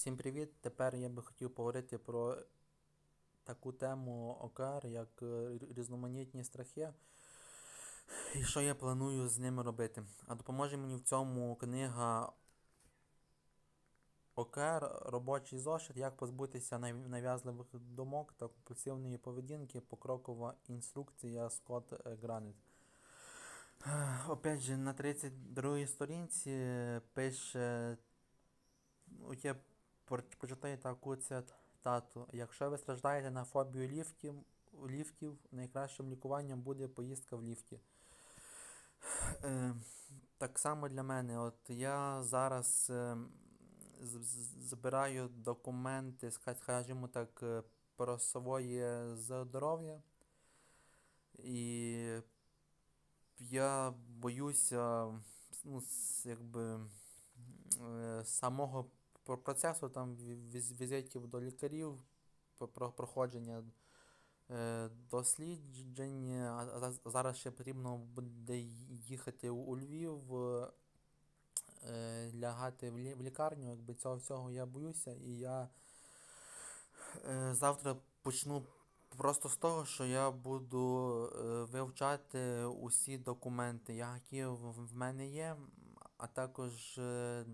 Всім привіт! Тепер я би хотів поговорити про таку тему ОКР, як е, різноманітні страхи, і що я планую з ними робити. А допоможе мені в цьому книга ОКР, робочий зошит, як позбутися нав'язливих думок та компульсивної поведінки, покрокова інструкція Скотт е, Гранет. Е, Опять же, на 32 сторінці е, пише От я прочитаю таку цитату. Якщо ви страждаєте на фобію ліфтів, ліфтів, найкращим лікуванням буде поїздка в ліфті. Е, так само для мене. От я зараз е, збираю документи, скажімо так, е, про своє здоров'я. І я боюся, ну, якби е, самого про- процесу там візитів до лікарів, про- про проходження е, досліджень. А зараз ще потрібно буде їхати у Львів, е, лягати в лікарню. Якби цього всього я боюся, і я е, завтра почну просто з того, що я буду вивчати усі документи, які в мене є, а також е,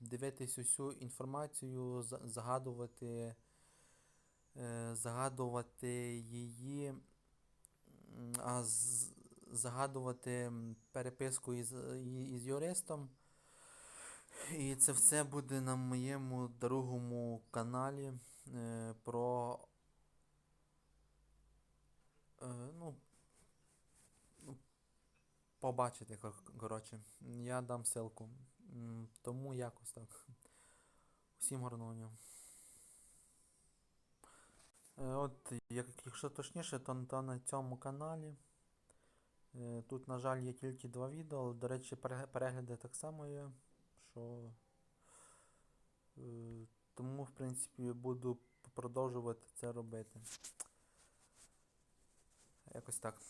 дивитись усю інформацію, за- загадувати, е, загадувати її, а загадувати переписку із, із юристом. І це все буде на моєму другому каналі е, про. Е, ну, ну, побачите, кор- коротше. Я дам ссылку. Тому якось так. Всім гарного. Е, От, якщо точніше, то, то на цьому каналі. Е, Тут, на жаль, є тільки два відео, але, до речі, перегляди так само є, що. е, Тому, в принципі, буду продовжувати це робити. Якось так.